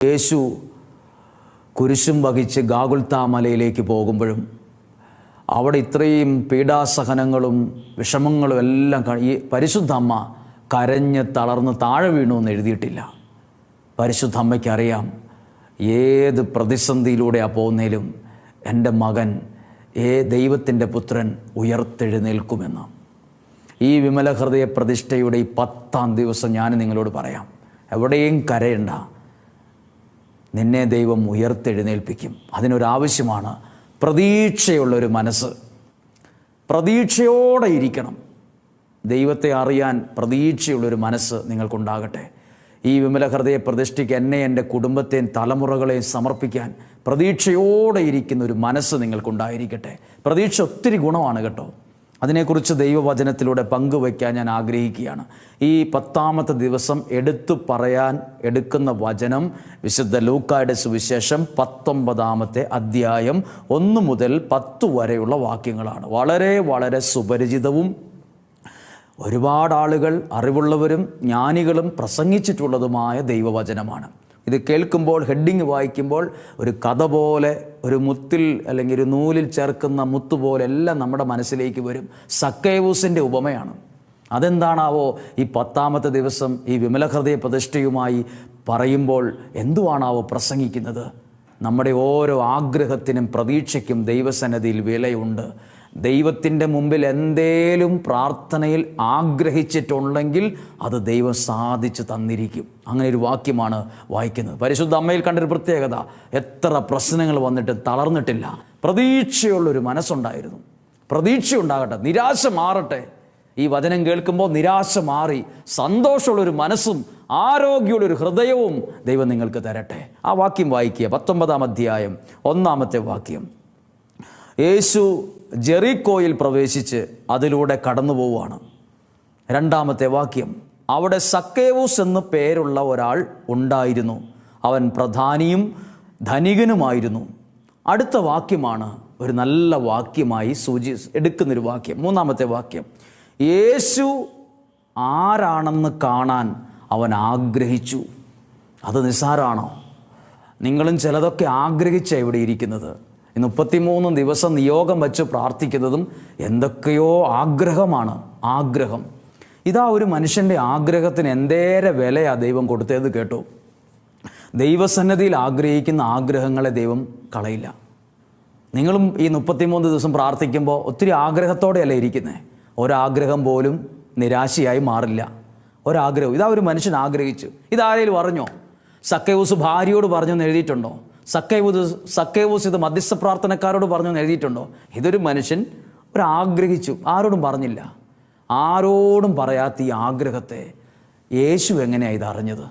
യേശു കുരിശും വഹിച്ച് ഗാഗുൽത്താ മലയിലേക്ക് പോകുമ്പോഴും അവിടെ ഇത്രയും പീഡാസഹനങ്ങളും വിഷമങ്ങളും എല്ലാം ഈ പരിശുദ്ധ അമ്മ കരഞ്ഞ് തളർന്ന് താഴെ വീണു എന്ന് എഴുതിയിട്ടില്ല. പരിശുദ്ധ അമ്മയ്ക്കറിയാം. ഏത് പ്രതിസന്ധിയിലൂടെയാണ് പോകുന്നതിലും എന്റെ മകൻ ഏ ദൈവത്തിന്റെ പുത്രൻ ഉയർത്തെഴുന്നേൽക്കുമെന്ന്. ഈ വിമല ഹൃദയ പ്രതിഷ്ഠയുടെ ഈ പത്താം ദിവസം ഞാൻ നിങ്ങളോട് പറയാം. എവിടെയും കരയണ്ട. നിന്നെ ദൈവം ഉയർത്തെഴുന്നേൽപ്പിക്കും. അതിനൊരാവശ്യമാണ് പ്രതീക്ഷയുള്ളൊരു മനസ്സ്. പ്രതീക്ഷയോടെ ഇരിക്കണം. ദൈവത്തെ അറിയാൻ പ്രതീക്ഷയുള്ളൊരു മനസ്സ് നിങ്ങൾക്കുണ്ടാകട്ടെ. ഈ വിമല ഹൃദയ പ്രതിഷ്ഠയ്ക്ക് എന്നെ എന്റെ കുടുംബത്തെയും തലമുറകളെയും സമർപ്പിക്കാൻ പ്രതീക്ഷയോടെ ഇരിക്കുന്ന ഒരു മനസ്സ് നിങ്ങൾക്കുണ്ടായിരിക്കട്ടെ. പ്രതീക്ഷ ഒത്തിരി ഗുണമാണ് കേട്ടോ. അതിനെക്കുറിച്ച് ദൈവവചനത്തിലൂടെ പങ്കുവയ്ക്കാൻ ഞാൻ ആഗ്രഹിക്കുകയാണ്. ഈ പത്താമത്തെ ദിവസം എടുത്തു പറയാൻ എടുക്കുന്ന വചനം വിശുദ്ധ ലൂക്കായുടെ സുവിശേഷം പത്തൊമ്പതാമത്തെ അധ്യായം ഒന്ന് മുതൽ പത്ത് വരെയുള്ള വാക്യങ്ങളാണ്. വളരെ വളരെ സുപരിചിതവും ഒരുപാട് ആളുകൾ അറിവുള്ളവരും ജ്ഞാനികളും പ്രസംഗിച്ചിട്ടുള്ളതുമായ ദൈവവചനമാണ്. ഇത് കേൾക്കുമ്പോൾ ഹെഡിങ് വായിക്കുമ്പോൾ ഒരു കഥ പോലെ ഒരു മുത്തിൽ അല്ലെങ്കിൽ ഒരു നൂലിൽ ചേർക്കുന്ന മുത്ത് പോലെ എല്ലാം നമ്മുടെ മനസ്സിലേക്ക് വരും. സക്കേവൂസിന്റെ ഉപമയാണ്. അതെന്താണാവോ ഈ പത്താമത്തെ ദിവസം ഈ വിമലഹൃദയ പ്രതിഷ്ഠയുമായി പറയുമ്പോൾ എന്തുവാണാവോ പ്രസംഗിക്കുന്നത്? നമ്മുടെ ഓരോ ആഗ്രഹത്തിനും പ്രതീക്ഷയ്ക്കും ദൈവസന്നതിയിൽ വിലയുണ്ട്. ദൈവത്തിന്റെ മുമ്പിൽ എന്തേലും പ്രാർത്ഥനയിൽ ആഗ്രഹിച്ചിട്ടുണ്ടെങ്കിൽ അത് ദൈവം സാധിച്ചു തന്നിരിക്കും. അങ്ങനെ ഒരു വാക്യമാണ് വായിക്കുന്നത്. പരിശുദ്ധ അമ്മയിൽ കണ്ടൊരു പ്രത്യേകത. എത്ര പ്രശ്നങ്ങൾ വന്നിട്ട് തളർന്നിട്ടില്ല. പ്രതീക്ഷയുള്ളൊരു മനസ്സുണ്ടായിരുന്നു. പ്രതീക്ഷ ഉണ്ടാകട്ടെ നിരാശ മാറട്ടെ. ഈ വചനം കേൾക്കുമ്പോൾ നിരാശ മാറി സന്തോഷമുള്ളൊരു മനസ്സും ആരോഗ്യമുള്ളൊരു ഹൃദയവും ദൈവം നിങ്ങൾക്ക് തരട്ടെ. ആ വാക്യം വായിക്കുക. പത്തൊമ്പതാം അധ്യായം ഒന്നാമത്തെ വാക്യം. യേശു ജെറിക്കോയിൽ പ്രവേശിച്ച് അതിലൂടെ കടന്നു പോവുകയാണ്. രണ്ടാമത്തെ വാക്യം അവിടെ സക്കേവൂസ് എന്ന് പേരുള്ള ഒരാൾ ഉണ്ടായിരുന്നു. അവൻ പ്രധാനിയും ധനികനുമായിരുന്നു. അടുത്ത വാക്യമാണ് ഒരു നല്ല വാക്യമായി സൂചി എടുക്കുന്നൊരു വാക്യം. മൂന്നാമത്തെ വാക്യം യേശു ആരാണെന്ന് കാണാൻ അവൻ ആഗ്രഹിച്ചു. അത് നിസ്സാരാണോ? നിങ്ങളും ചിലതൊക്കെ ആഗ്രഹിച്ച ഇവിടെ ഇരിക്കുന്നത്. മുപ്പത്തിമൂന്ന് ദിവസം നിയോഗം വെച്ച് പ്രാർത്ഥിക്കുന്നതും എന്തൊക്കെയോ ആഗ്രഹമാണ്. ആഗ്രഹം. ഇതാ ഒരു മനുഷ്യന്റെ ആഗ്രഹത്തിന് എന്തേരെ വിലയാ ദൈവം കൊടുത്തത് കേട്ടു. ദൈവസന്നദ്ധിയിൽ ആഗ്രഹിക്കുന്ന ആഗ്രഹങ്ങളെ ദൈവം കളയില്ല. നിങ്ങളും ഈ മുപ്പത്തിമൂന്ന് ദിവസം പ്രാർത്ഥിക്കുമ്പോൾ ഒത്തിരി ആഗ്രഹത്തോടെയല്ല ഇരിക്കുന്നത് ഒരാഗ്രഹം പോലും നിരാശയായി മാറില്ല. ഒരാഗ്രഹം. ഇതാ ഒരു മനുഷ്യൻ ആഗ്രഹിച്ചു. ഇതാരേലും അറിഞ്ഞോ? സക്കയൂസ് ഭാര്യയോട് പറഞ്ഞു എന്ന് എഴുതിയിട്ടുണ്ടോ? സക്കൈവൂസ് സക്കൈവൂസ് ഇത് മധ്യസ്ഥ പ്രാർത്ഥനക്കാരോട് പറഞ്ഞു എന്ന് എഴുതിയിട്ടുണ്ടോ? ഇതൊരു മനുഷ്യൻ ഒരാഗ്രഹിച്ചു. ആരോടും പറഞ്ഞില്ല. ആരോടും പറയാത്ത ഈ ആഗ്രഹത്തെ യേശു എങ്ങനെയാണ് ഇത്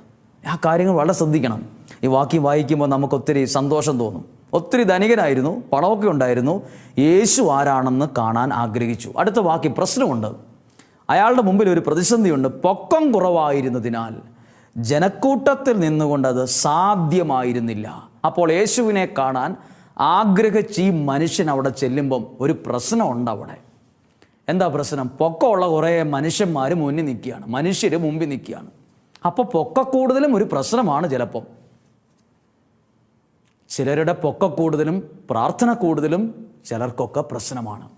ആ കാര്യങ്ങൾ വളരെ ശ്രദ്ധിക്കണം. ഈ വാക്യം വായിക്കുമ്പോൾ നമുക്ക് ഒത്തിരി സന്തോഷം തോന്നും. ഒത്തിരി ധനികനായിരുന്നു പണമൊക്കെ ഉണ്ടായിരുന്നു. യേശു ആരാണെന്ന് കാണാൻ ആഗ്രഹിച്ചു. അടുത്ത വാക്യം പ്രശ്നമുണ്ട്. അയാളുടെ മുമ്പിൽ ഒരു പ്രതിസന്ധിയുണ്ട്. പൊക്കം കുറവായിരുന്നതിനാൽ ജനക്കൂട്ടത്തിൽ നിന്നുകൊണ്ട് അത് സാധ്യമായിരുന്നില്ല. അപ്പോൾ യേശുവിനെ കാണാൻ ആഗ്രഹിച്ച് ഈ മനുഷ്യൻ അവിടെ ചെല്ലുമ്പം ഒരു പ്രശ്നമുണ്ട് അവിടെ. എന്താ പ്രശ്നം? പൊക്കമുള്ള കുറേ മനുഷ്യന്മാർ മുന്നിൽ നിൽക്കുകയാണ്. മനുഷ്യർ മുമ്പിൽ നിൽക്കുകയാണ്. അപ്പോൾ പൊക്ക കൂടുതലും ഒരു പ്രശ്നമാണ് ചിലപ്പം. ചിലരുടെ പൊക്ക കൂടുതലും പ്രാർത്ഥന കൂടുതലും ചിലർക്കൊക്കെ പ്രശ്നമാണ്.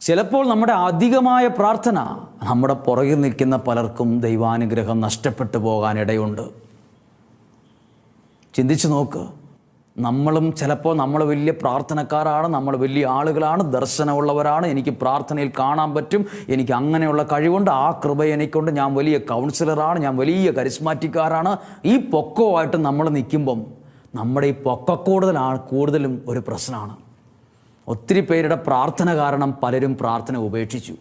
ചിലപ്പോൾ നമ്മുടെ അധികമായ പ്രാർത്ഥന നമ്മുടെ പുറകിൽ നിൽക്കുന്ന പലർക്കും ദൈവാനുഗ്രഹം നഷ്ടപ്പെട്ടു പോകാനിടയുണ്ട്. ചിന്തിച്ചു നോക്ക്. നമ്മളും ചിലപ്പോൾ നമ്മൾ വലിയ പ്രാർത്ഥനക്കാരാണ് നമ്മൾ വലിയ ആളുകളാണ് ദർശനമുള്ളവരാണ്. എനിക്ക് പ്രാർത്ഥനയിൽ കാണാൻ പറ്റും. എനിക്ക് അങ്ങനെയുള്ള കഴിവുണ്ട്. ആ കൃപ എനിക്കുണ്ട്. ഞാൻ വലിയ കൗൺസിലറാണ് ഞാൻ വലിയ കരിസ്മാറ്റിക്കാരാണ് ഈ പൊക്കവുമായിട്ട് നമ്മൾ നിൽക്കുമ്പം നമ്മുടെ ഈ പൊക്ക പൊക്കക്കൂടുതലാണ് കൂടുതലും ഒരു പ്രശ്നമാണ്. ഒത്തിരി പേരുടെ പ്രാർത്ഥന കാരണം പലരും പ്രാർത്ഥന ഉപേക്ഷിച്ചു.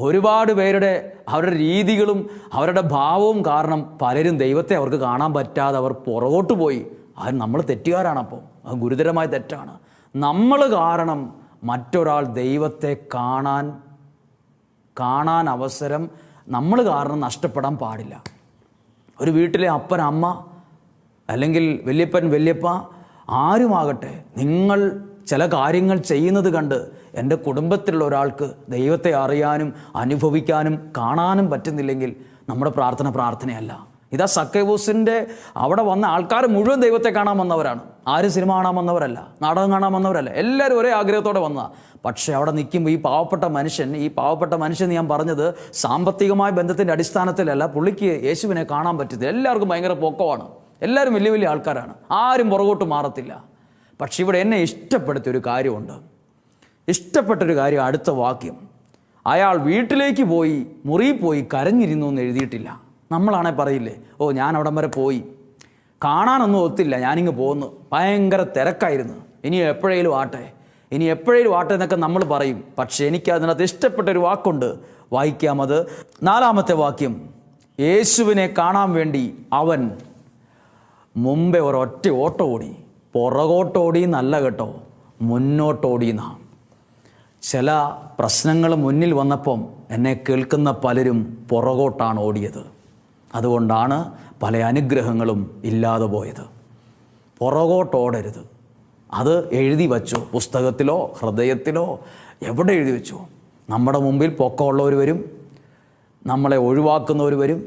ഒരുപാട് പേരുടെ അവരുടെ രീതികളും അവരുടെ ഭാവവും കാരണം പലരും ദൈവത്തെ അവർക്ക് കാണാൻ പറ്റാതെ അവർ പുറകോട്ട് പോയി. അത് നമ്മൾ തെറ്റുകാരാണപ്പോൾ അത് ഗുരുതരമായ തെറ്റാണ്. നമ്മൾ കാരണം മറ്റൊരാൾ ദൈവത്തെ കാണാൻ കാണാൻ അവസരം നമ്മൾ കാരണം നഷ്ടപ്പെടാൻ പാടില്ല. ഒരു വീട്ടിലെ അപ്പൻ അമ്മ അല്ലെങ്കിൽ വല്യപ്പൻ വല്യപ്പ ആരുമാകട്ടെ നിങ്ങൾ ചില കാര്യങ്ങൾ ചെയ്യുന്നത് കണ്ട് എന്റെ കുടുംബത്തിലുള്ള ഒരാൾക്ക് ദൈവത്തെ അറിയാനും അനുഭവിക്കാനും കാണാനും പറ്റുന്നില്ലെങ്കിൽ നമ്മുടെ പ്രാർത്ഥന പ്രാർത്ഥനയല്ല. ഇതാ സക്കേബൂസിന്റെ അവിടെ വന്ന ആൾക്കാർ മുഴുവൻ ദൈവത്തെ കാണാൻ വന്നവരാണ്. ആരും സിനിമ കാണാൻ വന്നവരല്ല നാടകം കാണാൻ വന്നവരല്ല എല്ലാവരും ഒരേ ആഗ്രഹത്തോടെ വന്നതാ. പക്ഷേ അവിടെ നിൽക്കുമ്പോൾ ഈ പാവപ്പെട്ട മനുഷ്യൻ ഈ പാവപ്പെട്ട മനുഷ്യൻ ഞാൻ പറഞ്ഞത് സാമ്പത്തികമായ ബന്ധത്തിന്റെ അടിസ്ഥാനത്തിലല്ല പുള്ളിക്ക് യേശുവിനെ കാണാൻ പറ്റത്തില്ല എല്ലാവർക്കും ഭയങ്കര പൊക്കമാണ്. എല്ലാവരും വലിയ വലിയ ആൾക്കാരാണ്. ആരും പുറകോട്ട് മാറത്തില്ല. പക്ഷെ ഇവിടെ എന്നെ ഇഷ്ടപ്പെടുത്തിയ ഒരു കാര്യമുണ്ട്. ഇഷ്ടപ്പെട്ടൊരു കാര്യം അടുത്ത വാക്യം. അയാൾ വീട്ടിലേക്ക് പോയി മുറിയിൽ പോയി കരഞ്ഞിരുന്നു എന്ന് എഴുതിയിട്ടില്ല. നമ്മളാണെ പറയില്ലേ ഓ ഞാൻ അവിടം വരെ പോയി. കാണാനൊന്നും ഒത്തില്ല ഞാനിങ്ങ് പോന്നു. ഭയങ്കര തിരക്കായിരുന്നു. ഇനി എപ്പോഴേലും ആട്ടെ. ഇനി എപ്പോഴേലും ആട്ടെ എന്നൊക്കെ നമ്മൾ പറയും. പക്ഷേ എനിക്ക് അതിനകത്ത് ഇഷ്ടപ്പെട്ട ഒരു വാക്കുണ്ട്. വായിക്കാം അത്. നാലാമത്തെ വാക്യം. യേശുവിനെ കാണാൻ വേണ്ടി അവൻ മുമ്പേ ഒരൊറ്റ ഓട്ടം ഓടി പുറകോട്ടോടി നല്ല കേട്ടോ മുന്നോട്ടോടി എന്നാ ചില പ്രശ്നങ്ങൾ മുന്നിൽ വന്നപ്പം എന്നെ കേൾക്കുന്ന പലരും പുറകോട്ടാണ് ഓടിയത്. അതുകൊണ്ടാണ് പല അനുഗ്രഹങ്ങളും ഇല്ലാതെ പോയത്. പുറകോട്ടോടരുത്. അത് എഴുതി വച്ചു പുസ്തകത്തിലോ ഹൃദയത്തിലോ എവിടെ എഴുതി വെച്ചു. നമ്മുടെ മുമ്പിൽ പൊക്കമുള്ളവർ വരും നമ്മളെ ഒഴിവാക്കുന്നവർ വരും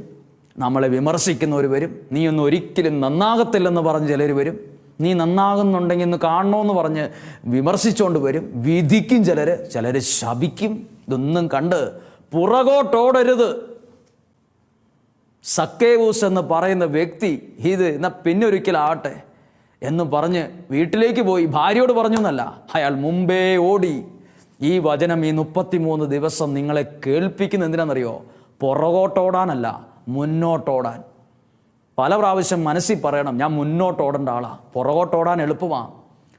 നമ്മളെ വിമർശിക്കുന്നവർ വരും നീയൊന്നും ഒരിക്കലും നന്നാകത്തില്ലെന്ന് പറഞ്ഞ് ചിലർ വരും. നീ നന്നാകുന്നുണ്ടെങ്കിൽ ഒന്ന് കാണണമെന്ന് പറഞ്ഞ് വിമർശിച്ചുകൊണ്ട് വരും. വിധിക്കും ചിലർ ചിലർ ശപിക്കും. ഇതൊന്നും കണ്ട് പുറകോട്ടോടരുത്. സക്കേവൂസ് എന്ന് പറയുന്ന വ്യക്തി ഇത് എന്നാൽ പിന്നെ ഒരിക്കലാവട്ടെ എന്ന് പറഞ്ഞ് വീട്ടിലേക്ക് പോയി. ഭാര്യയോട് പറഞ്ഞു എന്നല്ല അയാൾ മുമ്പേ ഓടി. ഈ വചനം ഈ മുപ്പത്തിമൂന്ന് ദിവസം നിങ്ങളെ കേൾപ്പിക്കുന്ന എന്തിനാണെന്നറിയോ? പുറകോട്ടോടാനല്ല മുന്നോട്ടോടാൻ. പല പ്രാവശ്യം മനസ്സിൽ പറയണം ഞാൻ മുന്നോട്ടോടേണ്ട ആളാ. പുറകോട്ടോടാൻ എളുപ്പമാണ്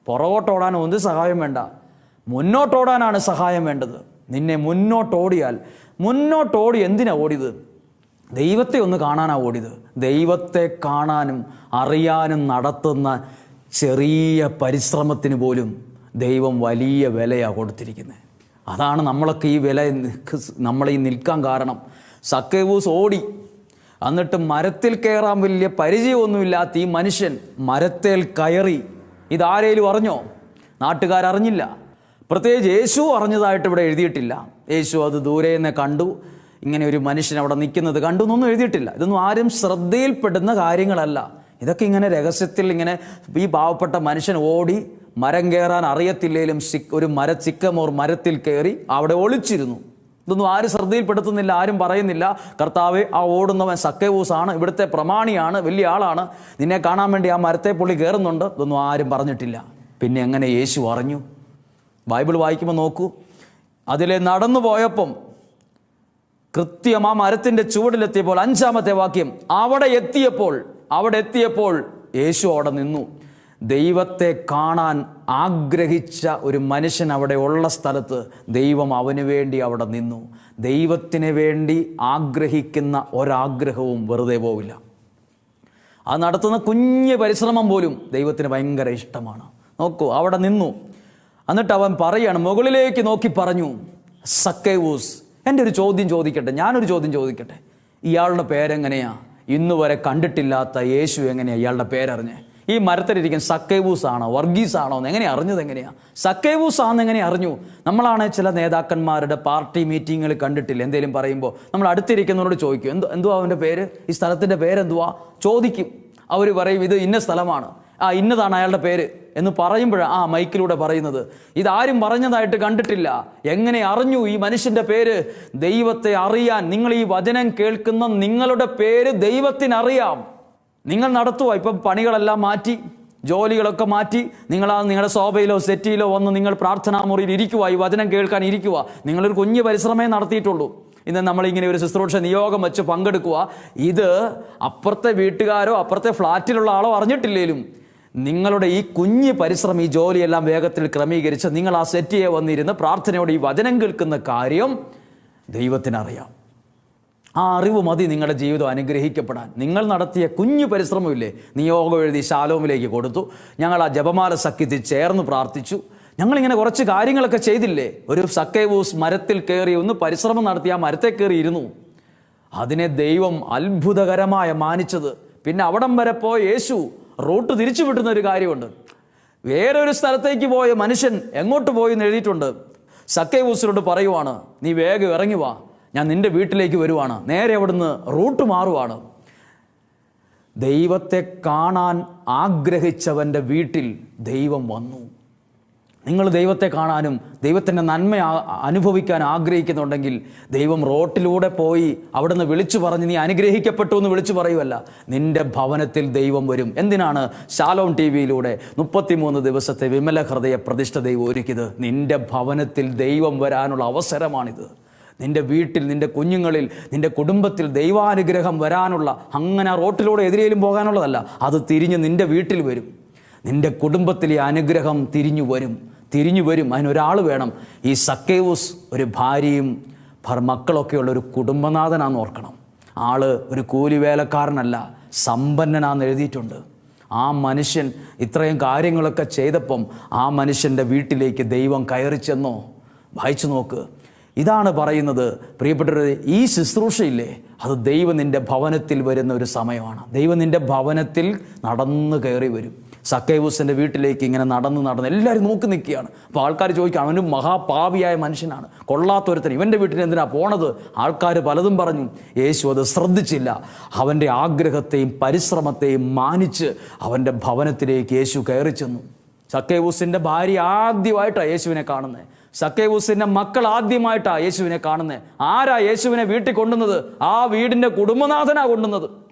പുറകോട്ടോടാൻ ഒന്ന് സഹായം വേണ്ട. മുന്നോട്ടോടാനാണ് സഹായം വേണ്ടത്. നിന്നെ മുന്നോട്ടോടിയാൽ മുന്നോട്ടോടി എന്തിനാ ഓടിയത്? ദൈവത്തെ ഒന്ന് കാണാനാണ് ഓടിയത്. ദൈവത്തെ കാണാനും അറിയാനും നടത്തുന്ന ചെറിയ പരിശ്രമത്തിന് പോലും ദൈവം വലിയ വിലയാണ് കൊടുത്തിരിക്കുന്നത് അതാണ് നമ്മളൊക്കെ ഈ വില നമ്മളീ നിൽക്കാൻ കാരണം. സക്കേവൂസ് ഓടി. എന്നിട്ട് മരത്തിൽ കയറാൻ വലിയ പരിചയമൊന്നുമില്ലാത്ത ഈ മനുഷ്യൻ മരത്തേൽ കയറി. ഇതാരേലും അറിഞ്ഞോ? നാട്ടുകാരറിഞ്ഞില്ല. പ്രത്യേകിച്ച് യേശു അറിഞ്ഞതായിട്ട് ഇവിടെ എഴുതിയിട്ടില്ല. യേശു അത് ദൂരെ നിന്ന് കണ്ടു. ഇങ്ങനെ ഒരു മനുഷ്യൻ അവിടെ നിൽക്കുന്നത് കണ്ടു എന്നൊന്നും എഴുതിയിട്ടില്ല. ഇതൊന്നും ആരും ശ്രദ്ധയിൽപ്പെടുന്ന കാര്യങ്ങളല്ല. ഇതൊക്കെ ഇങ്ങനെ രഹസ്യത്തിൽ ഇങ്ങനെ ഈ പാവപ്പെട്ട മനുഷ്യൻ ഓടി മരം കയറാൻ അറിയത്തില്ലേലും ഒരു മര ചിക്കമോർ മരത്തിൽ കയറി അവിടെ ഒളിച്ചിരുന്നു. ഇതൊന്നും ആരും ശ്രദ്ധയിൽപ്പെടുത്തുന്നില്ല ആരും പറയുന്നില്ല. കർത്താവ് ആ ഓടുന്നവൻ സക്കേവൂസാണ്. ഇവിടുത്തെ പ്രമാണിയാണ് വലിയ ആളാണ്. നിന്നെ കാണാൻ വേണ്ടി ആ മരത്തെ പുള്ളി കയറുന്നുണ്ട്. ഇതൊന്നും ആരും പറഞ്ഞിട്ടില്ല. പിന്നെ എങ്ങനെ യേശു അറിഞ്ഞു? ബൈബിൾ വായിക്കുമ്പോൾ നോക്കൂ. അതിലെ നടന്നു പോയപ്പം കൃത്യം ആ മരത്തിന്റെ ചുവടിലെത്തിയപ്പോൾ അഞ്ചാമത്തെ വാക്യം അവിടെ എത്തിയപ്പോൾ അവിടെ എത്തിയപ്പോൾ യേശു അവിടെ നിന്നു. ദൈവത്തെ കാണാൻ ആഗ്രഹിച്ച ഒരു മനുഷ്യൻ അവിടെ ഉള്ള സ്ഥലത്ത് ദൈവം അവന് വേണ്ടി അവിടെ നിന്നു. ദൈവത്തിന് വേണ്ടി ആഗ്രഹിക്കുന്ന ഒരാഗ്രഹവും വെറുതെ പോവില്ല. അത് നടത്തുന്ന കുഞ്ഞ് പരിശ്രമം പോലും ദൈവത്തിന് ഭയങ്കര ഇഷ്ടമാണ്. നോക്കൂ അവിടെ നിന്നു. എന്നിട്ട് അവൻ പറയാണ് മുകളിലേക്ക് നോക്കി പറഞ്ഞു സക്കേവൂസ് എന്റെ ഒരു ചോദ്യം ചോദിക്കട്ടെ ഞാനൊരു ചോദ്യം ചോദിക്കട്ടെ. ഇയാളുടെ പേരെങ്ങനെയാ? ഇന്നുവരെ കണ്ടിട്ടില്ലാത്ത യേശു എങ്ങനെയാണ് ഇയാളുടെ പേരറിഞ്ഞേ? ഈ മരത്തിലിരിക്കുന്ന സക്കേവൂസ് ആണോ വർഗീസ് ആണോ എന്ന് എങ്ങനെ അറിഞ്ഞത് എങ്ങനെയാണ് സക്കേവൂസ് ആണെന്ന് എങ്ങനെ അറിഞ്ഞു? നമ്മളാണ് ചില നേതാക്കന്മാരുടെ പാർട്ടി മീറ്റിങ്ങുകൾ കണ്ടിട്ടില്ല? എന്തെങ്കിലും പറയുമ്പോൾ നമ്മൾ അടുത്തിരിക്കുന്നവരോട് ചോദിക്കും എന്തോ എന്തുവാ അവന്റെ പേര്? ഈ സ്ഥലത്തിന്റെ പേരെന്തുവാ? ചോദിക്കും. അവർ പറയും ഇത് ഇന്ന സ്ഥലമാണ്. ആ ഇന്നതാണ് അയാളുടെ പേര്. എന്ന് പറയുമ്പോഴാണ് ആ മൈക്കിലൂടെ പറയുന്നത്. ഇതാരും പറഞ്ഞതായിട്ട് കണ്ടിട്ടില്ല. എങ്ങനെ അറിഞ്ഞു ഈ മനുഷ്യന്റെ പേര്? ദൈവത്തെ അറിയാൻ നിങ്ങൾ ഈ വചനം കേൾക്കുന്ന നിങ്ങളുടെ പേര് ദൈവത്തിനറിയാം. നിങ്ങൾ നടത്തുക ഇപ്പം പണികളെല്ലാം മാറ്റി ജോലികളൊക്കെ മാറ്റി നിങ്ങൾ ആ നിങ്ങളുടെ സോഭയിലോ സെറ്റിയിലോ വന്ന് നിങ്ങൾ പ്രാർത്ഥനാ മുറിയിൽ ഇരിക്കുക ഈ വചനം കേൾക്കാൻ ഇരിക്കുക നിങ്ങളൊരു കുഞ്ഞു പരിശ്രമേ നടത്തിയിട്ടുള്ളൂ. ഇന്ന് നമ്മളിങ്ങനെ ഒരു ശുശ്രൂഷ നിയോഗം വെച്ച് പങ്കെടുക്കുക ഇത് അപ്പുറത്തെ വീട്ടുകാരോ അപ്പുറത്തെ ഫ്ലാറ്റിലുള്ള ആളോ അറിഞ്ഞിട്ടില്ലേലും നിങ്ങളുടെ ഈ കുഞ്ഞ് പരിശ്രമം ഈ ജോലിയെല്ലാം വേഗത്തിൽ ക്രമീകരിച്ച് നിങ്ങൾ ആ സെറ്റിയെ വന്നിരുന്ന് പ്രാർത്ഥനയോടെ ഈ വചനം കേൾക്കുന്ന കാര്യം ദൈവത്തിനറിയാം. ആ അറിവ് മതി നിങ്ങളുടെ ജീവിതം അനുഗ്രഹിക്കപ്പെടാൻ. നിങ്ങൾ നടത്തിയ കുഞ്ഞു പരിശ്രമമില്ലേ? നിയോഗം എഴുതി ശാലോമിലേക്ക് കൊടുത്തു. ഞങ്ങൾ ആ ജപമാല സഖ്യത്തിൽ ചേർന്ന് പ്രാർത്ഥിച്ചു. ഞങ്ങളിങ്ങനെ കുറച്ച് കാര്യങ്ങളൊക്കെ ചെയ്തില്ലേ? ഒരു സക്കേവൂസ് മരത്തിൽ കയറി ഒന്ന് പരിശ്രമം നടത്തി ആ മരത്തെ കയറി ഇരുന്നു അതിനെ ദൈവം അത്ഭുതകരമായ മാനിച്ചത്. പിന്നെ അവിടം വരെ പോയ യേശു റൂട്ട് തിരിച്ചു വിട്ടുന്ന ഒരു കാര്യമുണ്ട്. വേറൊരു സ്ഥലത്തേക്ക് പോയ മനുഷ്യൻ എങ്ങോട്ട് പോയി എന്ന് എഴുതിയിട്ടുണ്ട്. സക്കേവൂസിനോട് പറയുവാണ് നീ വേഗം ഇറങ്ങി വാ. ഞാൻ നിന്റെ വീട്ടിലേക്ക് വരുവാണ്. നേരെ അവിടുന്ന് റൂട്ട് മാറുവാണ്. ദൈവത്തെ കാണാൻ ആഗ്രഹിച്ചവന്റെ വീട്ടിൽ ദൈവം വന്നു. നിങ്ങൾ ദൈവത്തെ കാണാനും ദൈവത്തിന്റെ നന്മ അനുഭവിക്കാൻ ആഗ്രഹിക്കുന്നുണ്ടെങ്കിൽ ദൈവം റോട്ടിലൂടെ പോയി അവിടുന്ന് വിളിച്ചു പറഞ്ഞ് നീ അനുഗ്രഹിക്കപ്പെട്ടു എന്ന് വിളിച്ചു പറയുമല്ല നിന്റെ ഭവനത്തിൽ ദൈവം വരും. എന്തിനാണ്? ശാലോം ടി വിയിലൂടെ മുപ്പത്തിമൂന്ന് ദിവസത്തെ വിമല ഹൃദയ പ്രതിഷ്ഠ ദൈവം ഒരുക്കിയത്. നിന്റെ ഭവനത്തിൽ ദൈവം വരാനുള്ള അവസരമാണിത്. നിന്റെ വീട്ടിൽ നിന്റെ കുഞ്ഞുങ്ങളിൽ നിന്റെ കുടുംബത്തിൽ ദൈവാനുഗ്രഹം വരാനുള്ള അങ്ങനെ റോട്ടിലൂടെ എതിരേലും പോകാനുള്ളതല്ല അത് തിരിഞ്ഞ് നിന്റെ വീട്ടിൽ വരും. നിന്റെ കുടുംബത്തിലെ അനുഗ്രഹം തിരിഞ്ഞു വരും. തിരിഞ്ഞു വരും. അതിനൊരാൾ വേണം. ഈ സക്കേവൂസ് ഒരു ഭാര്യയും മക്കളൊക്കെയുള്ള ഒരു കുടുംബനാഥനാന്ന് ഓർക്കണം. ആൾ ഒരു കൂലിവേലക്കാരനല്ല സമ്പന്നനാന്ന് എഴുതിയിട്ടുണ്ട്. ആ മനുഷ്യൻ ഇത്രയും കാര്യങ്ങളൊക്കെ ചെയ്തപ്പം ആ മനുഷ്യന്റെ വീട്ടിലേക്ക് ദൈവം കയറി ചെന്നോ? വായിച്ചു നോക്ക്. ഇതാണ് പറയുന്നത്. പ്രിയപ്പെട്ടവരെ ഈ ശുശ്രൂഷയില്ലേ? അത് ദൈവം നിന്റെ ഭവനത്തിൽ വരുന്ന ഒരു സമയമാണ്. ദൈവം നിന്റെ ഭവനത്തിൽ നടന്നു കയറി വരും. സക്കേവൂസിന്റെ വീട്ടിലേക്ക് ഇങ്ങനെ നടന്ന് നടന്ന് എല്ലാവരും നോക്കി നിൽക്കുകയാണ്. അപ്പോൾ ആൾക്കാർ ചോദിക്കുക അവനും മഹാപാവിയായ മനുഷ്യനാണ്. കൊള്ളാത്തൊരുത്തൻ. ഇവന്റെ വീട്ടിൽ എന്തിനാ പോണത്? ആൾക്കാർ പലതും പറഞ്ഞു. യേശു അത് ശ്രദ്ധിച്ചില്ല. അവന്റെ ആഗ്രഹത്തെയും പരിശ്രമത്തെയും മാനിച്ച് അവന്റെ ഭവനത്തിലേക്ക് യേശു കയറി ചെന്നു. സക്കേവൂസിന്റെ ഭാര്യ ആദ്യമായിട്ടാണ് യേശുവിനെ കാണുന്നത്. സക്കേവൂസിന്റെ മക്കൾ ആദ്യമായിട്ടാണ് യേശുവിനെ കാണുന്നത് ആരാ യേശുവിനെ വീട്ടിൽ കൊണ്ടുന്നത് ആ വീടിന്റെ കുടുംബനാഥനാ കൊണ്ടുന്നത്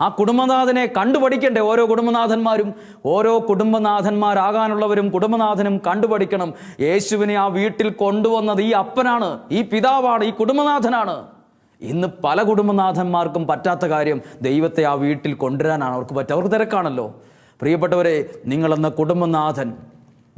ആ കുടുംബനാഥനെ കണ്ടുപഠിക്കണ്ടേ ഓരോ കുടുംബനാഥന്മാരും? ഓരോ കുടുംബനാഥന്മാരാകാനുള്ളവരും കുടുംബനാഥനും കണ്ടുപഠിക്കണം. യേശുവിനെ ആ വീട്ടിൽ കൊണ്ടുവന്നത് ഈ അപ്പനാണ് ഈ പിതാവാണ് ഈ കുടുംബനാഥനാണ്. ഇന്ന് പല കുടുംബനാഥന്മാർക്കും പറ്റാത്ത കാര്യം ദൈവത്തെ ആ വീട്ടിൽ കൊണ്ടുവരാനാണ്. അവർക്ക് പറ്റുക അവർക്ക് തിരക്കാണല്ലോ. പ്രിയപ്പെട്ടവരെ നിങ്ങളെന്ന കുടുംബനാഥൻ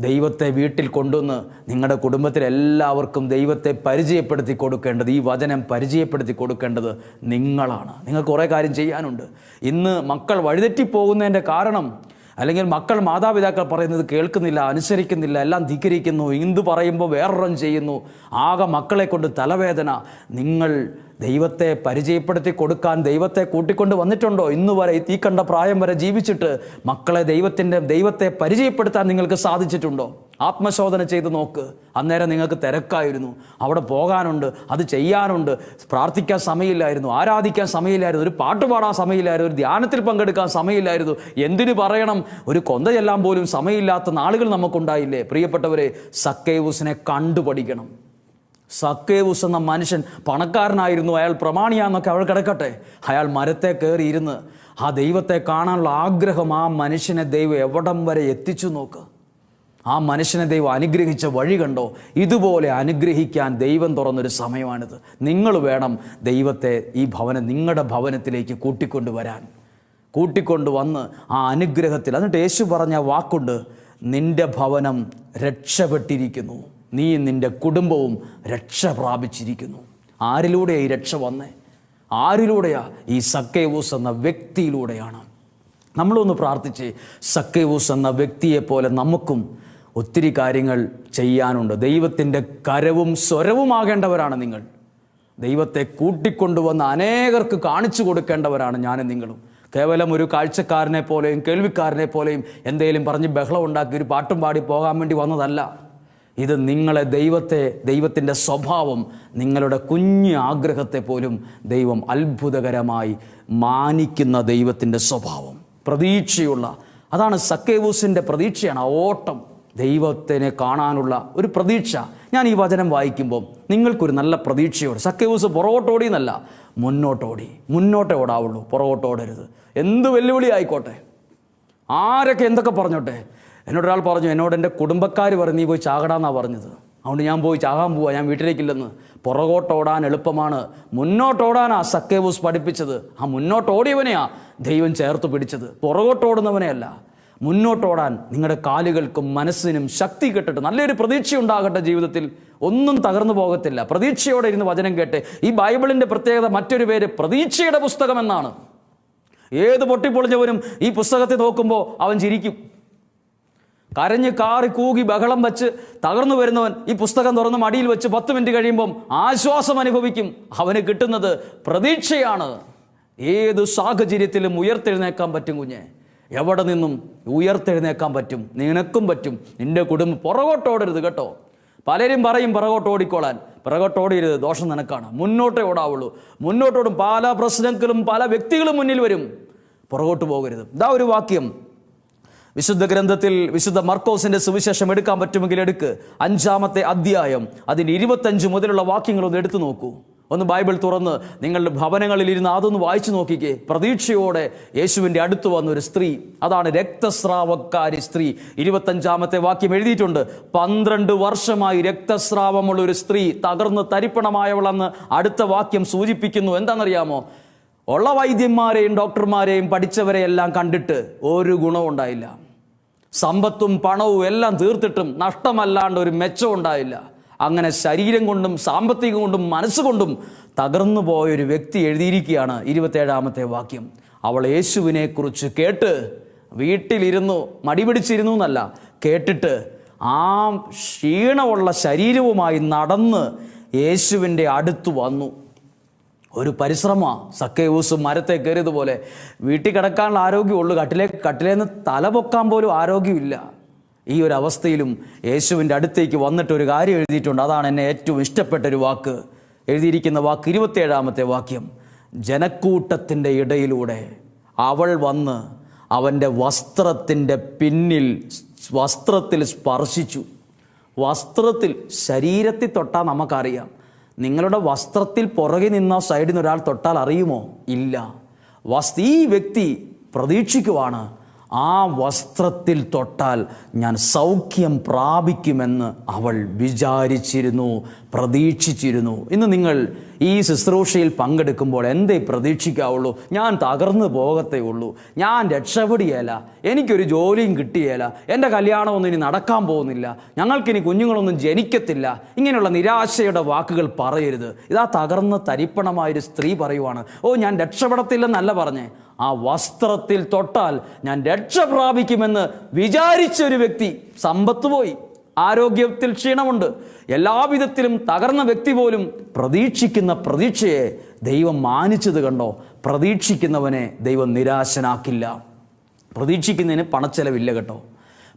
ദൈവത്തെ വീട്ടിൽ കൊണ്ടുവന്ന് നിങ്ങളുടെ കുടുംബത്തിലെല്ലാവർക്കും ദൈവത്തെ പരിചയപ്പെടുത്തി കൊടുക്കേണ്ടത് ഈ വചനം പരിചയപ്പെടുത്തി കൊടുക്കേണ്ടത് നിങ്ങളാണ്. നിങ്ങൾ കുറേ കാര്യം ചെയ്യാനുണ്ട്. ഇന്ന് മക്കൾ വഴിതെറ്റിപ്പോകുന്നതിന്റെ കാരണം അല്ലെങ്കിൽ മക്കൾ മാതാപിതാക്കൾ പറയുന്നത് കേൾക്കുന്നില്ല അനുസരിക്കുന്നില്ല എല്ലാം ധിക്കരിക്കുന്നു ഇന്ത് പറയുമ്പോൾ വേറൊരം ചെയ്യുന്നു ആകെ മക്കളെ കൊണ്ട് തലവേദന നിങ്ങൾ ദൈവത്തെ പരിചയപ്പെടുത്തി കൊടുക്കാൻ ദൈവത്തെ കൂട്ടിക്കൊണ്ട് വന്നിട്ടുണ്ടോ? ഇന്ന് വരെ ഈ കണ്ട പ്രായം വരെ ജീവിച്ചിട്ട് മക്കളെ ദൈവത്തിന്റെ ദൈവത്തെ പരിചയപ്പെടുത്താൻ നിങ്ങൾക്ക് സാധിച്ചിട്ടുണ്ടോ? ആത്മശോധന ചെയ്ത് നോക്ക്. അന്നേരം നിങ്ങൾക്ക് തിരക്കായിരുന്നു. അവിടെ പോകാനുണ്ട് അത് ചെയ്യാനുണ്ട്. പ്രാർത്ഥിക്കാൻ സമയമില്ലായിരുന്നു ആരാധിക്കാൻ സമയമില്ലായിരുന്നു ഒരു പാട്ട് പാടാൻ സമയമില്ലായിരുന്നു ഒരു ധ്യാനത്തിൽ പങ്കെടുക്കാൻ സമയമില്ലായിരുന്നു. എന്തിനു പറയണം? ഒരു കൊന്ത ചെല്ലാൻ പോലും സമയമില്ലാത്ത നാളുകൾ നമുക്കുണ്ടായില്ലേ? പ്രിയപ്പെട്ടവരെ സക്കേവൂസിനെ കണ്ടുപഠിക്കണം. സക്കേവൂസ് എന്ന മനുഷ്യൻ പണക്കാരനായിരുന്നു. അയാൾ പ്രമാണിയാന്നൊക്കെ അവൾ കിടക്കട്ടെ. അയാൾ മരത്തെ കയറി ഇരുന്ന് ആ ദൈവത്തെ കാണാനുള്ള ആഗ്രഹം ആ മനുഷ്യനെ ദൈവം എവിടം വരെ എത്തിച്ചു നോക്ക്. ആ മനുഷ്യനെ ദൈവം അനുഗ്രഹിച്ച വഴി കണ്ടോ? ഇതുപോലെ അനുഗ്രഹിക്കാൻ ദൈവം തുറന്നൊരു സമയമാണിത്. നിങ്ങൾ വേണം ദൈവത്തെ ഈ ഭവനം നിങ്ങളുടെ ഭവനത്തിലേക്ക് കൂട്ടിക്കൊണ്ടുവരാൻ. കൂട്ടിക്കൊണ്ടുവന്ന് ആ അനുഗ്രഹത്തിൽ എന്നിട്ട് യേശു പറഞ്ഞ വാക്കുണ്ട് നിന്റെ ഭവനം രക്ഷപ്പെട്ടിരിക്കുന്നു. നീ നിന്റെ കുടുംബവും രക്ഷ പ്രാപിച്ചിരിക്കുന്നു. ആരിലൂടെയാണ് ഈ രക്ഷ വന്നേ? ആരിലൂടെയാ ഈ സക്കേവൂസ് എന്ന വ്യക്തിയിലൂടെയാണ്? നമ്മളൊന്ന് പ്രാർത്ഥിച്ച് സക്കേവൂസ് എന്ന വ്യക്തിയെപ്പോലെ നമുക്കും ഒത്തിരി കാര്യങ്ങൾ ചെയ്യാനുണ്ട്. ദൈവത്തിന്റെ കരവും സ്വരവുമാകേണ്ടവരാണ് നിങ്ങൾ. ദൈവത്തെ കൂട്ടിക്കൊണ്ടുവന്ന് അനേകർക്ക് കാണിച്ചു കൊടുക്കേണ്ടവരാണ് ഞാനും നിങ്ങളും. കേവലം ഒരു കാഴ്ചക്കാരനെ പോലെയും കേൾവിക്കാരനെ പോലെയും എന്തെങ്കിലും പറഞ്ഞ് ബഹളം ഉണ്ടാക്കി ഒരു പാട്ടും പാടി പോകാൻ വേണ്ടി വന്നതല്ല. ഇത് നിങ്ങളെ ദൈവത്തെ ദൈവത്തിന്റെ സ്വഭാവം നിങ്ങളുടെ കുഞ്ഞു ആഗ്രഹത്തെ പോലും ദൈവം അത്ഭുതകരമായി മാനിക്കുന്ന ദൈവത്തിന്റെ സ്വഭാവം. പ്രതീക്ഷയുള്ള അതാണ് സക്കേവൂസിന്റെ പ്രതീക്ഷയാണ് ആ ഓട്ടം. ദൈവത്തിനെ കാണാനുള്ള ഒരു പ്രതീക്ഷ. ഞാൻ ഈ വചനം വായിക്കുമ്പോൾ നിങ്ങൾക്കൊരു നല്ല പ്രതീക്ഷയോട് സക്കേവൂസ് പുറകോട്ടോടി എന്നല്ല മുന്നോട്ടോടി. മുന്നോട്ടേ ഓടാവുള്ളൂ പുറകോട്ടോടരുത്. എന്ത് വെല്ലുവിളി ആയിക്കോട്ടെ? ആരൊക്കെ എന്തൊക്കെ പറഞ്ഞോട്ടെ? എന്നോട് ഒരാൾ പറഞ്ഞു എന്നോട് എന്റെ കുടുംബക്കാർ പറഞ്ഞു നീ പോയി ചാകടാന്നാണ് പറഞ്ഞത്. അതുകൊണ്ട് ഞാൻ പോയി ചാകാൻ പോവാ ഞാൻ വീട്ടിലേക്കില്ലെന്ന്. പുറകോട്ടോടാൻ എളുപ്പമാണ്. മുന്നോട്ടോടാനാ സക്കേബൂസ് പഠിപ്പിച്ചത്. ആ മുന്നോട്ടോടിയവനെയാ ദൈവം ചേർത്ത് പിടിച്ചത്. പുറകോട്ടോടുന്നവനെയല്ല മുന്നോട്ടോടാൻ നിങ്ങളുടെ കാലുകൾക്കും മനസ്സിനും ശക്തി കിട്ടട്ടെ. നല്ലൊരു പ്രതീക്ഷ ഉണ്ടാകട്ടെ ജീവിതത്തിൽ. ഒന്നും തകർന്നു പോകത്തില്ല. പ്രതീക്ഷയോടെ ഇരുന്ന് വചനം കേട്ട്. ഈ ബൈബിളിന്റെ പ്രത്യേകത മറ്റൊരു പേര് പ്രതീക്ഷയുടെ പുസ്തകം എന്നാണ് ഏത് പൊട്ടിപ്പൊളിഞ്ഞവനും ഈ പുസ്തകത്തെ നോക്കുമ്പോൾ അവൻ ചിരിക്കും. കരഞ്ഞ് കാറി കൂകി ബഹളം വെച്ച് തകർന്നു വരുന്നവൻ ഈ പുസ്തകം തുറന്ന് മടിയിൽ വെച്ച് പത്ത് മിനിറ്റ് കഴിയുമ്പം ആശ്വാസം അനുഭവിക്കും. അവന് കിട്ടുന്നത് പ്രതീക്ഷയാണ്. ഏത് സാഹചര്യത്തിലും ഉയർത്തെഴുന്നേക്കാൻ പറ്റും കുഞ്ഞെ. എവിടെ നിന്നും ഉയർത്തെഴുന്നേക്കാൻ പറ്റും? നിനക്കും പറ്റും. നിന്റെ കുടുംബം പുറകോട്ടോടരുത് കേട്ടോ. പലരും പറയും പുറകോട്ടോടിക്കോളാൻ ഓടിക്കോളാൻ. പിറകോട്ട് ഓടിയരുത് ദോഷം നിനക്കാണ്. മുന്നോട്ടേ ഓടാവുള്ളൂ. മുന്നോട്ടോടും പല പ്രശ്നങ്ങളും പല വ്യക്തികളും മുന്നിൽ വരും. പുറകോട്ട് പോകരുത്. ഇതാ ഒരു വാക്യം. വിശുദ്ധ ഗ്രന്ഥത്തിൽ വിശുദ്ധ മർക്കോസിന്റെ സുവിശേഷം എടുക്കാൻ പറ്റുമെങ്കിൽ എടുക്ക്. അഞ്ചാമത്തെ അധ്യായം അതിന്റെ ഇരുപത്തഞ്ച് മുതലുള്ള വാക്യങ്ങളൊന്ന് എടുത്തു നോക്കൂ. ഒന്ന് ബൈബിൾ തുറന്ന് നിങ്ങളുടെ ഭവനങ്ങളിൽ ഇരുന്ന് അതൊന്ന് വായിച്ചു നോക്കിക്കേ. പ്രതീക്ഷയോടെ യേശുവിന്റെ അടുത്ത് വന്ന ഒരു സ്ത്രീ അതാണ് രക്തസ്രാവക്കാരി സ്ത്രീ. ഇരുപത്തഞ്ചാമത്തെ വാക്യം എഴുതിയിട്ടുണ്ട്. പന്ത്രണ്ട് വർഷമായി രക്തസ്രാവമുള്ള ഒരു സ്ത്രീ തകർന്ന് തരിപ്പണമായവളെന്ന് അടുത്ത വാക്യം സൂചിപ്പിക്കുന്നു. എന്താണെന്നറിയാമോ? ഉള്ള വൈദ്യന്മാരെയും ഡോക്ടർമാരെയും പഠിച്ചവരെയെല്ലാം കണ്ടിട്ട് ഒരു ഗുണവും ഉണ്ടായില്ല. സമ്പത്തും പണവും എല്ലാം തീർത്തിട്ടും നഷ്ടമല്ലാണ്ട് ഒരു മെച്ചം ഉണ്ടായില്ല. അങ്ങനെ ശരീരം കൊണ്ടും സാമ്പത്തികം കൊണ്ടും മനസ്സുകൊണ്ടും തകർന്നു പോയ ഒരു വ്യക്തി എഴുതിയിരിക്കുകയാണ് ഇരുപത്തേഴാമത്തെ വാക്യം. അവൾ യേശുവിനെ കുറിച്ച് കേട്ട് വീട്ടിലിരുന്നു മടി പിടിച്ചിരുന്നു എന്നല്ല കേട്ടിട്ട് ആ ക്ഷീണമുള്ള ശരീരവുമായി നടന്ന് യേശുവിന്റെ അടുത്ത് വന്നു. ഒരു പരിശ്രമ. സക്കേവൂസ് മരത്തെ കയറിയതുപോലെ വീട്ടിൽ കിടക്കാനുള്ള ആരോഗ്യമുള്ളൂ കട്ടിലേ കട്ടിലേന്ന് തല പൊക്കാൻ പോലും ആരോഗ്യമില്ല. ഈ ഒരു അവസ്ഥയിലും യേശുവിന്റെ അടുത്തേക്ക് വന്നിട്ട് ഒരു കാര്യം എഴുതിയിട്ടുണ്ട്. അതാണ് എന്നെ ഏറ്റവും ഇഷ്ടപ്പെട്ട ഒരു വാക്ക്. എഴുതിയിരിക്കുന്ന വാക്ക് ഇരുപത്തിയേഴാമത്തെ വാക്യം. ജനക്കൂട്ടത്തിന്റെ ഇടയിലൂടെ അവൾ വന്ന് അവന്റെ വസ്ത്രത്തിന്റെ പിന്നിൽ വസ്ത്രത്തിൽ സ്പർശിച്ചു. വസ്ത്രത്തിൽ ശരീരത്തിൽ തൊട്ടാൽ നമുക്കറിയാം. നിങ്ങളുടെ വസ്ത്രത്തിൽ പുറകെ നിന്ന സൈഡിൽ നിന്ന് ഒരാൾ തൊട്ടാൽ അറിയുമോ? ഇല്ല. വസ്തു ഈ വ്യക്തി പ്രതീക്ഷിക്കുവാണ് ആ വസ്ത്രത്തിൽ തൊട്ടാൽ ഞാൻ സൗഖ്യം പ്രാപിക്കുമെന്ന് അവൾ വിചാരിച്ചിരുന്നു പ്രതീക്ഷിച്ചിരുന്നു. ഇന്ന് നിങ്ങൾ ഈ ശുശ്രൂഷയിൽ പങ്കെടുക്കുമ്പോൾ എന്തേ പ്രതീക്ഷിക്കാവുള്ളൂ? ഞാൻ തകർന്നു പോകത്തേ ഉള്ളൂ. ഞാൻ രക്ഷപ്പെടുകയല്ല. എനിക്കൊരു ജോലിയും കിട്ടിയേല. എന്റെ കല്യാണമൊന്നും ഇനി നടക്കാൻ പോകുന്നില്ല. ഞങ്ങൾക്കിനി കുഞ്ഞുങ്ങളൊന്നും ജനിക്കത്തില്ല. ഇങ്ങനെയുള്ള നിരാശയുടെ വാക്കുകൾ പറയരുത്. ഇതാ തകർന്ന തരിപ്പണമായൊരു സ്ത്രീ പറയുവാണ്. ഓ ഞാൻ രക്ഷപ്പെടത്തില്ലെന്നല്ല പറഞ്ഞേ. ആ വസ്ത്രത്തിൽ തൊട്ടാൽ ഞാൻ രക്ഷ പ്രാപിക്കുമെന്ന് വിചാരിച്ച ഒരു വ്യക്തി സമ്പത്ത് പോയി. ആരോഗ്യത്തിൽ ക്ഷീണമുണ്ട്. എല്ലാവിധത്തിലും തകർന്ന വ്യക്തി പോലും പ്രതീക്ഷിക്കുന്ന പ്രതീക്ഷയെ ദൈവം മാനിച്ചത് കണ്ടോ? പ്രതീക്ഷിക്കുന്നവനെ ദൈവം നിരാശനാക്കില്ല. പ്രതീക്ഷിക്കുന്നതിന് പണച്ചെലവില്ല കേട്ടോ.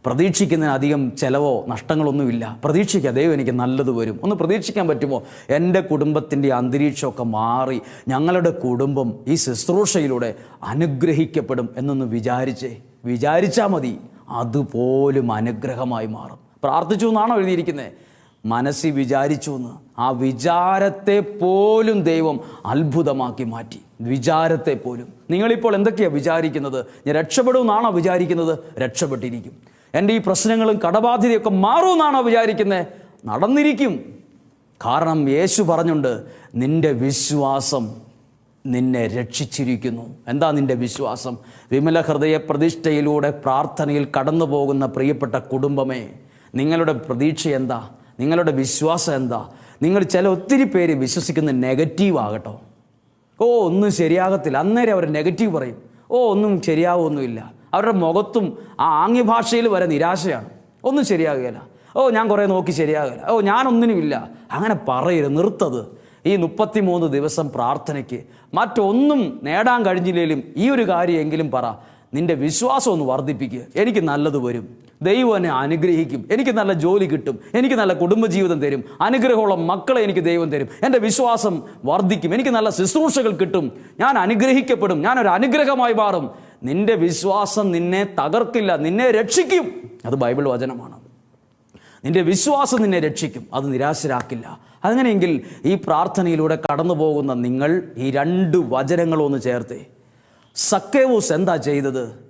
പ്രതീക്ഷിക്കുന്നതിന് അധികം ചിലവോ നഷ്ടങ്ങളൊന്നുമില്ല. പ്രതീക്ഷിക്കുക ദൈവം എനിക്ക് നല്ലത് വരും. ഒന്ന് പ്രതീക്ഷിക്കാൻ പറ്റുമോ? എന്റെ കുടുംബത്തിന്റെ അന്തരീക്ഷമൊക്കെ മാറി ഞങ്ങളുടെ കുടുംബം ഈ ശുശ്രൂഷയിലൂടെ അനുഗ്രഹിക്കപ്പെടും എന്നൊന്ന് വിചാരിച്ചേ. വിചാരിച്ചാൽ മതി അതുപോലും അനുഗ്രഹമായി മാറും. പ്രാർത്ഥിച്ചു എന്നാണോ എഴുതിയിരിക്കുന്നത് മനസ്സിൽ വിചാരിച്ചു എന്ന്. ആ വിചാരത്തെ പോലും ദൈവം അത്ഭുതമാക്കി മാറ്റി. വിചാരത്തെ പോലും. നിങ്ങളിപ്പോൾ എന്തൊക്കെയാണ് വിചാരിക്കുന്നത്? ഞാൻ രക്ഷപ്പെടുമെന്നാണോ വിചാരിക്കുന്നത്? രക്ഷപ്പെട്ടിരിക്കും. എന്റെ ഈ പ്രശ്നങ്ങളും കടബാധ്യതയൊക്കെ മാറുമെന്നാണോ വിചാരിക്കുന്നത് നടന്നിരിക്കും. കാരണം യേശു പറഞ്ഞുണ്ട് നിന്റെ വിശ്വാസം നിന്നെ രക്ഷിച്ചിരിക്കുന്നു. എന്താ നിന്റെ വിശ്വാസം? വിമല ഹൃദയ പ്രതിഷ്ഠയിലൂടെ പ്രാർത്ഥനയിൽ കടന്നു പോകുന്ന പ്രിയപ്പെട്ട കുടുംബമേ നിങ്ങളുടെ പ്രതീക്ഷ എന്താ? നിങ്ങളുടെ വിശ്വാസം എന്താ? നിങ്ങൾ ചില ഒത്തിരി പേര് വിശ്വസിക്കുന്ന നെഗറ്റീവ് ആകട്ടോ. ഓ ഒന്നും ശരിയാകത്തില്ല. അന്നേരം അവർ നെഗറ്റീവ് പറയും. ഓ ഒന്നും ശരിയാവുമൊന്നുമില്ല. അവരുടെ മുഖത്തും ആ ആംഗ്യഭാഷയിൽ വരെ നിരാശയാണ്. ഒന്നും ശരിയാകുകയില്ല. ഓ ഞാൻ കുറേ നോക്കി ശരിയാകില്ല ഓ ഞാനൊന്നിനുമില്ല. അങ്ങനെ പറയരുത് നിർത്തത്. ഈ മുപ്പത്തിമൂന്ന് ദിവസം പ്രാർത്ഥനയ്ക്ക് മറ്റൊന്നും നേടാൻ കഴിഞ്ഞില്ലെങ്കിലും ഈ ഒരു കാര്യമെങ്കിലും പറ. നിന്റെ വിശ്വാസം ഒന്ന് വർദ്ധിപ്പിക്കുക എനിക്ക് നല്ലത് വരും. ദൈവം എന്നെ അനുഗ്രഹിക്കും. എനിക്ക് നല്ല ജോലി കിട്ടും. എനിക്ക് നല്ല കുടുംബജീവിതം തരും. അനുഗ്രഹമുള്ള മക്കളെ എനിക്ക് ദൈവം തരും. എന്റെ വിശ്വാസം വർദ്ധിക്കും. എനിക്ക് നല്ല ശുശ്രൂഷകൾ കിട്ടും. ഞാൻ അനുഗ്രഹിക്കപ്പെടും. ഞാനൊരു അനുഗ്രഹമായി മാറും. നിന്റെ വിശ്വാസം നിന്നെ തകർക്കില്ല നിന്നെ രക്ഷിക്കും. അത് ബൈബിൾ വചനമാണ്. നിന്റെ വിശ്വാസം നിന്നെ രക്ഷിക്കും അത് നിരാശരാക്കില്ല. അങ്ങനെയെങ്കിൽ ഈ പ്രാർത്ഥനയിലൂടെ കടന്നു പോകുന്ന നിങ്ങൾ ഈ രണ്ട് വചനങ്ങളൊന്ന് ചേർത്തേ. സക്കേവൂസ് എന്താ ചെയ്തത്?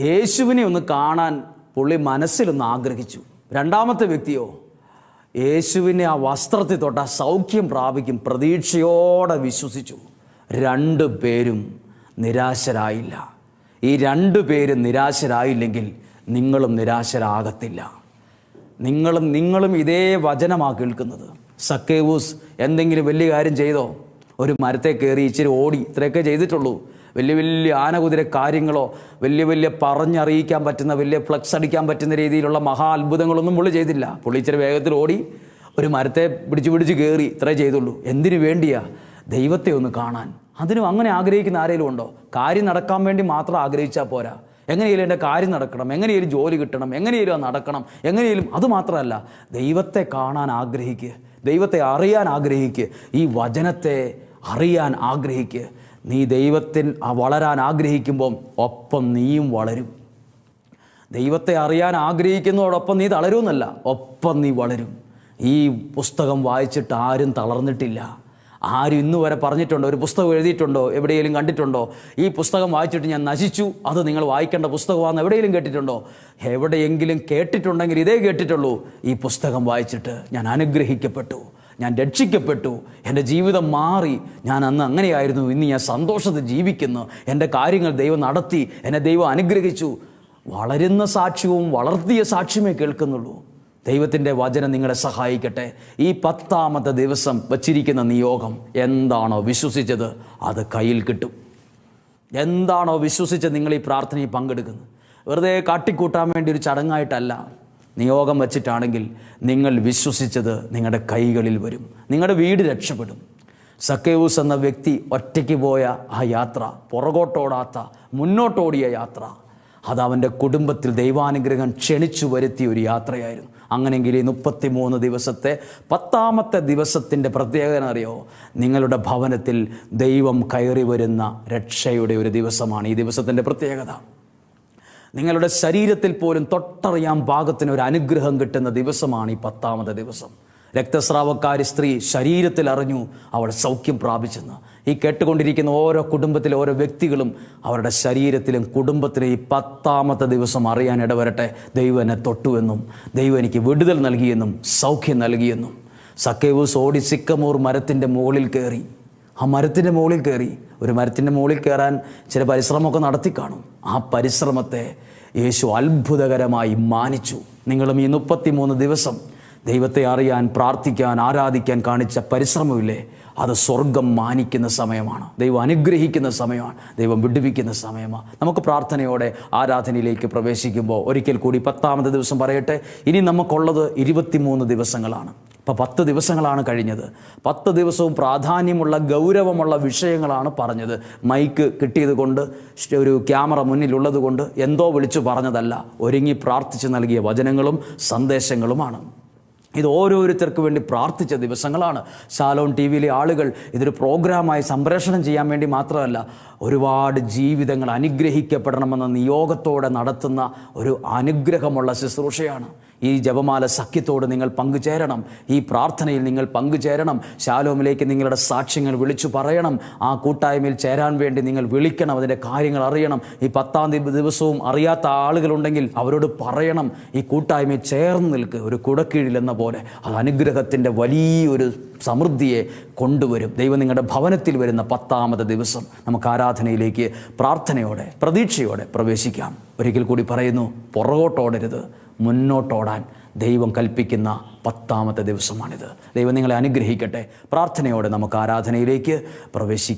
യേശുവിനെ ഒന്ന് കാണാൻ പുള്ളി മനസ്സിലൊന്ന് ആഗ്രഹിച്ചു. രണ്ടാമത്തെ വ്യക്തിയോ? യേശുവിനെ ആ വസ്ത്രത്തിൽ തൊട്ട സൗഖ്യം പ്രാപിക്കും പ്രതീക്ഷയോടെ വിശ്വസിച്ചു. രണ്ടു പേരും നിരാശരായില്ല. ഈ രണ്ടു പേര് നിരാശരായില്ലെങ്കിൽ നിങ്ങളും നിരാശരാകത്തില്ല. നിങ്ങളും നിങ്ങളും ഇതേ വചനമാണ് കേൾക്കുന്നത്. സക്കേവൂസ് എന്തെങ്കിലും വലിയ കാര്യം ചെയ്തോ? ഒരു മരത്തെ കയറി ഇച്ചിരി ഓടി ഇത്രയൊക്കെ ചെയ്തിട്ടുള്ളൂ. വലിയ വലിയ ആനകുതിര കാര്യങ്ങളോ വലിയ വലിയ പറഞ്ഞറിയിക്കാൻ പറ്റുന്ന വലിയ ഫ്ലക്സ് അടിക്കാൻ പറ്റുന്ന രീതിയിലുള്ള മഹാ അത്ഭുതങ്ങളൊന്നും പുള്ളി ചെയ്തില്ല. പുള്ളി ഇച്ചിരി വേഗത്തിൽ ഓടി ഒരു മരത്തെ പിടിച്ച് പിടിച്ച് കയറി ഇത്രേ ചെയ്തുള്ളൂ. എന്തിനു വേണ്ടിയാ ദൈവത്തെ ഒന്ന് കാണാൻ? അതിനും അങ്ങനെ ആഗ്രഹിക്കുന്ന ആരെങ്കിലും ഉണ്ടോ? കാര്യം നടക്കാൻ വേണ്ടി മാത്രം ആഗ്രഹിച്ചാൽ പോരാ. എങ്ങനെയെങ്കിലും എന്റെ കാര്യം നടക്കണം എങ്ങനെയെങ്കിലും ജോലി കിട്ടണം എങ്ങനെയെങ്കിലും നടക്കണം എങ്ങനെയെങ്കിലും അത് മാത്രമല്ല ദൈവത്തെ കാണാൻ ആഗ്രഹിക്കുക ദൈവത്തെ അറിയാൻ ആഗ്രഹിക്കുക ഈ വചനത്തെ അറിയാൻ ആഗ്രഹിക്കുക നീ ദൈവത്തിൻ വളരാൻ ആഗ്രഹിക്കുമ്പം ഒപ്പം നീയും വളരും. ദൈവത്തെ അറിയാൻ ആഗ്രഹിക്കുന്നതോടൊപ്പം നീ തളരുമെന്നല്ല ഒപ്പം നീ വളരും. ഈ പുസ്തകം വായിച്ചിട്ട് ആരും തളർന്നിട്ടില്ല. ആരും ഇന്ന് വരെ പറഞ്ഞിട്ടുണ്ടോ? ഒരു പുസ്തകം എഴുതിയിട്ടുണ്ടോ? എവിടെയെങ്കിലും കണ്ടിട്ടുണ്ടോ? ഈ പുസ്തകം വായിച്ചിട്ട് ഞാൻ നശിച്ചു. അത് നിങ്ങൾ വായിക്കേണ്ട പുസ്തകമാണെന്ന് എവിടെയെങ്കിലും കേട്ടിട്ടുണ്ടോ? എവിടെയെങ്കിലും കേട്ടിട്ടുണ്ടെങ്കിൽ ഇതേ കേട്ടിട്ടുള്ളൂ. ഈ പുസ്തകം വായിച്ചിട്ട് ഞാൻ അനുഗ്രഹിക്കപ്പെട്ടു. ഞാൻ രക്ഷിക്കപ്പെട്ടു. എന്റെ ജീവിതം മാറി. ഞാൻ അന്ന് അങ്ങനെയായിരുന്നു. ഇന്ന് ഞാൻ സന്തോഷത്തിൽ ജീവിക്കുന്നു. എന്റെ കാര്യങ്ങൾ ദൈവം നടത്തി. എന്നെ ദൈവം അനുഗ്രഹിച്ചു. വളരുന്ന സാക്ഷ്യവും വളർത്തിയ സാക്ഷ്യമേ കേൾക്കുന്നുള്ളൂ. ദൈവത്തിന്റെ വചനം നിങ്ങളെ സഹായിക്കട്ടെ. ഈ പത്താമത്തെ ദിവസം വച്ചിരിക്കുന്ന നിയോഗം എന്താണോ വിശ്വസിച്ചത് അത് കയ്യിൽ കിട്ടും. എന്താണോ വിശ്വസിച്ച് നിങ്ങൾ ഈ പ്രാർത്ഥനയിൽ പങ്കെടുക്കുന്നു. വെറുതെ കാട്ടിക്കൂട്ടാൻ വേണ്ടി ഒരു ചടങ്ങായിട്ടല്ല. നിയോഗം വച്ചിട്ടാണെങ്കിൽ നിങ്ങൾ വിശ്വസിച്ചത് നിങ്ങളുടെ കൈകളിൽ വരും. നിങ്ങളുടെ വീട് രക്ഷപ്പെടും. സക്കേവൂസ് എന്ന വ്യക്തി ഒറ്റയ്ക്ക് പോയ ആ യാത്ര പുറകോട്ടോടാത്ത മുന്നോട്ടോടിയ യാത്ര അത് അവന്റെ കുടുംബത്തിൽ ദൈവാനുഗ്രഹം ക്ഷണിച്ചു വരുത്തിയ ഒരു യാത്രയായിരുന്നു. അങ്ങനെയെങ്കിൽ ഈ മുപ്പത്തിമൂന്ന് ദിവസത്തെ പത്താമത്തെ ദിവസത്തിന്റെ പ്രത്യേകത അറിയോ നിങ്ങളുടെ ഭവനത്തിൽ ദൈവം കയറി വരുന്ന രക്ഷയുടെ ഒരു ദിവസമാണ് ഈ ദിവസത്തിന്റെ പ്രത്യേകത. നിങ്ങളുടെ ശരീരത്തിൽ പോലും തൊട്ടറിയാൻ പാകത്തിന് ഒരു അനുഗ്രഹം കിട്ടുന്ന ദിവസമാണ് ഈ പത്താമത്തെ ദിവസം. രക്തസ്രാവക്കാരി സ്ത്രീ ശരീരത്തിൽ അറിഞ്ഞു അവൾ സൗഖ്യം പ്രാപിച്ചെന്ന്. ഈ കേട്ടുകൊണ്ടിരിക്കുന്ന ഓരോ കുടുംബത്തിലെ ഓരോ വ്യക്തികളും അവരുടെ ശരീരത്തിലും കുടുംബത്തിലും ഈ പത്താമത്തെ ദിവസം അറിയാൻ ഇടവരട്ടെ. ദൈവം എന്നെ തൊട്ടുവെന്നും ദൈവം എനിക്ക് വിടുതൽ നൽകിയെന്നും സൗഖ്യം നൽകിയെന്നും. സക്കേവൂസ് ഓടി സിക്കമൂർ മരത്തിന്റെ മുകളിൽ കയറി. ആ മരത്തിന്റെ മുകളിൽ കയറി. ഒരു മരത്തിന്റെ മുകളിൽ കയറാൻ ചില പരിശ്രമമൊക്കെ നടത്തി കാണും. ആ പരിശ്രമത്തെ യേശു അത്ഭുതകരമായി മാനിച്ചു. നിങ്ങളും ഈ മുപ്പത്തിമൂന്ന് ദിവസം ദൈവത്തെ അറിയാൻ പ്രാർത്ഥിക്കാൻ ആരാധിക്കാൻ കാണിച്ച പരിശ്രമമില്ലേ? അത് സ്വർഗം മാനിക്കുന്ന സമയമാണ്. ദൈവം അനുഗ്രഹിക്കുന്ന സമയമാണ്. ദൈവം വിടുവിക്കുന്ന സമയമാണ്. നമുക്ക് പ്രാർത്ഥനയോടെ ആരാധനയിലേക്ക് പ്രവേശിക്കുമ്പോൾ ഒരിക്കൽ കൂടി പത്താമത്തെ ദിവസം പറയട്ടെ. ഇനി നമുക്കുള്ളത് ഇരുപത്തിമൂന്ന് ദിവസങ്ങളാണ്. ഇപ്പോൾ പത്ത് ദിവസങ്ങളാണ് കഴിഞ്ഞത്. പത്ത് ദിവസവും പ്രാധാന്യമുള്ള ഗൗരവമുള്ള വിഷയങ്ങളാണ് പറഞ്ഞത്. മൈക്ക് കിട്ടിയത് കൊണ്ട് ഒരു ക്യാമറ മുന്നിലുള്ളത് കൊണ്ട് എന്തോ വിളിച്ചു പറഞ്ഞതല്ല. ഒരുങ്ങി പ്രാർത്ഥിച്ച് നൽകിയ വചനങ്ങളും സന്ദേശങ്ങളുമാണ്. ഇത് ഓരോരുത്തർക്ക് വേണ്ടി പ്രാർത്ഥിച്ച ദിവസങ്ങളാണ്. സാലോൺ ടി വിയിലെ ആളുകൾ ഇതൊരു പ്രോഗ്രാമായി സംപ്രേഷണം ചെയ്യാൻ വേണ്ടി മാത്രമല്ല ഒരുപാട് ജീവിതങ്ങൾ അനുഗ്രഹിക്കപ്പെടണമെന്ന നിയോഗത്തോടെ നടത്തുന്ന ഒരു അനുഗ്രഹമുള്ള ശുശ്രൂഷയാണ്. ഈ ജപമാല സഖ്യത്തോട് നിങ്ങൾ പങ്കുചേരണം. ഈ പ്രാർത്ഥനയിൽ നിങ്ങൾ പങ്കുചേരണം. ശാലോമിലേക്ക് നിങ്ങളുടെ സാക്ഷ്യങ്ങൾ വിളിച്ചു പറയണം. ആ കൂട്ടായ്മയിൽ ചേരാൻ വേണ്ടി നിങ്ങൾ വിളിക്കണം. അതിന്റെ കാര്യങ്ങൾ അറിയണം. ഈ പത്താം ദിവസവും അറിയാത്ത ആളുകളുണ്ടെങ്കിൽ അവരോട് പറയണം. ഈ കൂട്ടായ്മയിൽ ചേർന്ന് നിൽക്കുക ഒരു കുടക്കീഴിൽ എന്ന പോലെ അത് അനുഗ്രഹത്തിന്റെ വലിയൊരു സമൃദ്ധിയെ കൊണ്ടുവരും. ദൈവം നിങ്ങളുടെ ഭവനത്തിൽ വരുന്ന പത്താമത്തെ ദിവസം നമുക്ക് ആരാധനയിലേക്ക് പ്രാർത്ഥനയോടെ പ്രതീക്ഷയോടെ പ്രവേശിക്കാം. ഒരിക്കൽ കൂടി പറയുന്നു പുറകോട്ടോടരുത്. മുന്നോട്ടോടാൻ ദൈവം കൽപ്പിക്കുന്ന പത്താമത്തെ ദിവസമാണിത്. ദൈവം നിങ്ങളെ അനുഗ്രഹിക്കട്ടെ. പ്രാർത്ഥനയോടെ നമുക്ക് ആരാധനയിലേക്ക് പ്രവേശിക്കാം.